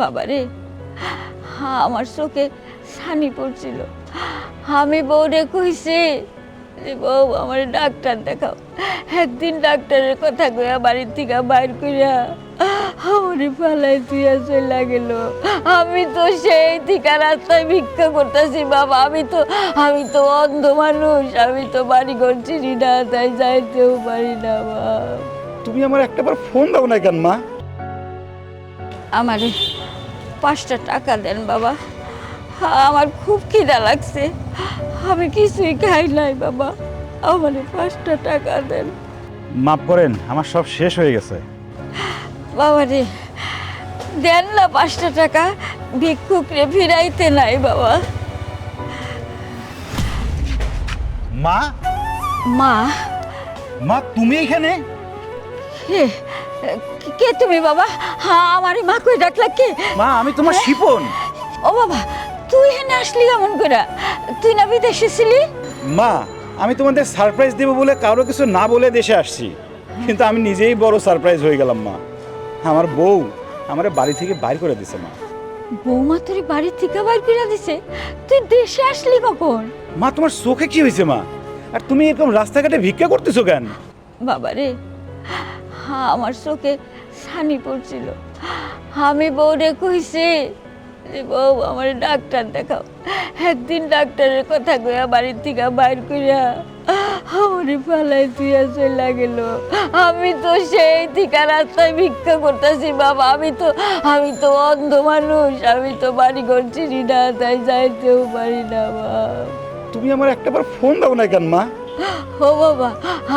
বাবারে হ্যাঁ আমার চোখে সানি পড়ছিল। আমি বউরে কইছি যে, বউ, আমার ডাক্তার দেখাও। একদিন ডাক্তারের কথা কইয়া বাড়ির থেকে বাইর কইরা আমারে পালাই তুইয়া চলে গেল। আমি তো সেই থেকে রাস্তায় ভিক্ষা করতেছি, বাবা। আমি তো আমি তো অন্ধ মানুষ। আমি তো বাড়ি ঘর চিনি না, তাই যাইতেও পারি না বাবা তুমি আমার একটাবার ফোন দাও না কেন, মা? আমারে পাঁচটা টাকা দেন বাবা। আমার খুব খিদা লাগছে। আমি কিছুই খাই নাই বাবা। আমারে পাঁচটা টাকা দেন। মাফ করেন আমার সব শেষ হয়ে গেছে। বাবা রে দেন না পাঁচটা টাকা। ভিক্ষুক রে ফিরাইতে নাই বাবা। মা? মা? মা তুমি এখানে? কে তুমি বাবা? হ্যাঁ আমার মা কই ডাকলা কে? মা আমি তোমার শিপন। ও বাবা তুই এখানে আসলি কেমন করে? তুই না বিদেশে ছিলি? মা আমি তোমাদের সারপ্রাইজ দেবো বলে কারও কিছু না বলে দেশে আসছি। কিন্তু আমি নিজেই বড় সারপ্রাইজ হয়ে গেলাম মা। আমার বউ আমার বাড়ি থেকে বাইর করে দিছে মা। বৌমা তোর বাড়ি থেকে বাইর করে দিছে? তুই দেশে আসলি কখন? মা তোমার চোখে কি হয়েছে মা? আর তুমি এরকম রাস্তাঘাটে ভিক্ষা করতেছো কেন? বাবারে হ্যাঁ আমার চোখে ছানি পড়ছিল। আমি বউরে কইছি যে, বউ, আমার ডাক্তার দেখাও। একদিন ডাক্তারের কথা কইয়া বাড়ির থেকে বাইর কইরা আমারে পালাই তুইয়া চলে গেল। আমি তো সেই থেকে রাস্তায় ভিক্ষা করতেছি, বাবা। আমি তো আমি তো অন্ধ মানুষ। আমি তো বাড়ি ঘর চিনি না, তাই যাইতেও পারি না বাবা তুমি আমার একটাবার ফোন দাও না কেন, মা? ও বাবা,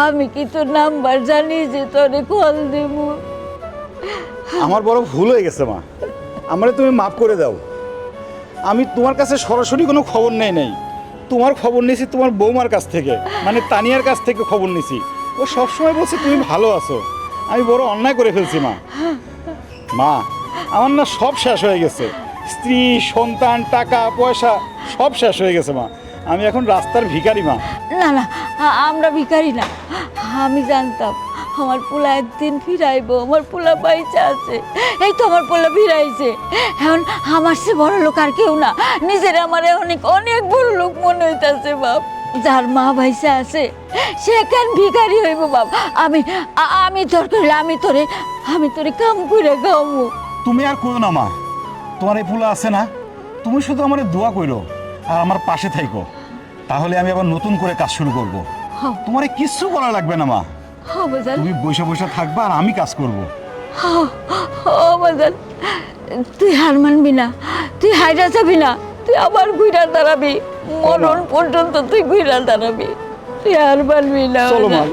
আমি কি তোর নাম্বার জানি যে তোরে কল দেব আমার বড় ভুল হয়ে গেছে, মা। আমারে তুমি মাফ করে দাও। আমি তোমার কাছে সরাসরি কোনো খবর নেই নাই। তোমার খবর নিয়েছি তোমার বৌমার কাছ থেকে মানে তানিয়ার কাছ থেকে খবর নিয়েছি। ও সবসময় বলছে, তুমি ভালো আছো। আমি বড় অন্যায় করে ফেলছি, মা। মা, আমার না সব শেষ হয়ে গেছে। স্ত্রী, সন্তান, টাকা, পয়সা সব শেষ হয়ে গেছে, মা। আমি এখন রাস্তার ভিখারি মা। না না আমরা ভিখারি না। আমি জানতাম আমার পোলা একদিন ফিরাইবো আমার পোলা বাইচা আছে। এই তো আমার পোলা ফিরাইছে। এখন আমার সে বড় লোক আর কেউ না। নিজের আমার অনেক অনেক বড় লোক মনে হইতাছে বাপ। যার মা ভাইসা আছে সে কেন ভিখারি হইব বাপ? আমি আমি তোর হলে আমি তোরে আমি তোরে কাম করে খাওয়াবো। তুমি আর করো না মা। তোমার এই ফুলা আছে না। তুমি শুধু আমার দোয়া করো আর আমার পাশে থাইকো। তাহলে আমি আবার নতুন করে কাজ শুরু করব। হ্যাঁ। তোমার কিচ্ছু করা লাগবে না মা। হ্যাঁ বাজান। তুমি বসে বসে থাকবা আর আমি কাজ করব। ও বাজান। তুই হার মানবি না তুই হাইরা যাবি না তুই আবার ঘুরা দাঁড়াবি। মরণ পর্যন্ত তুই ঘুরা দাঁড়াবি। তুই হার মানবি না চলো মা।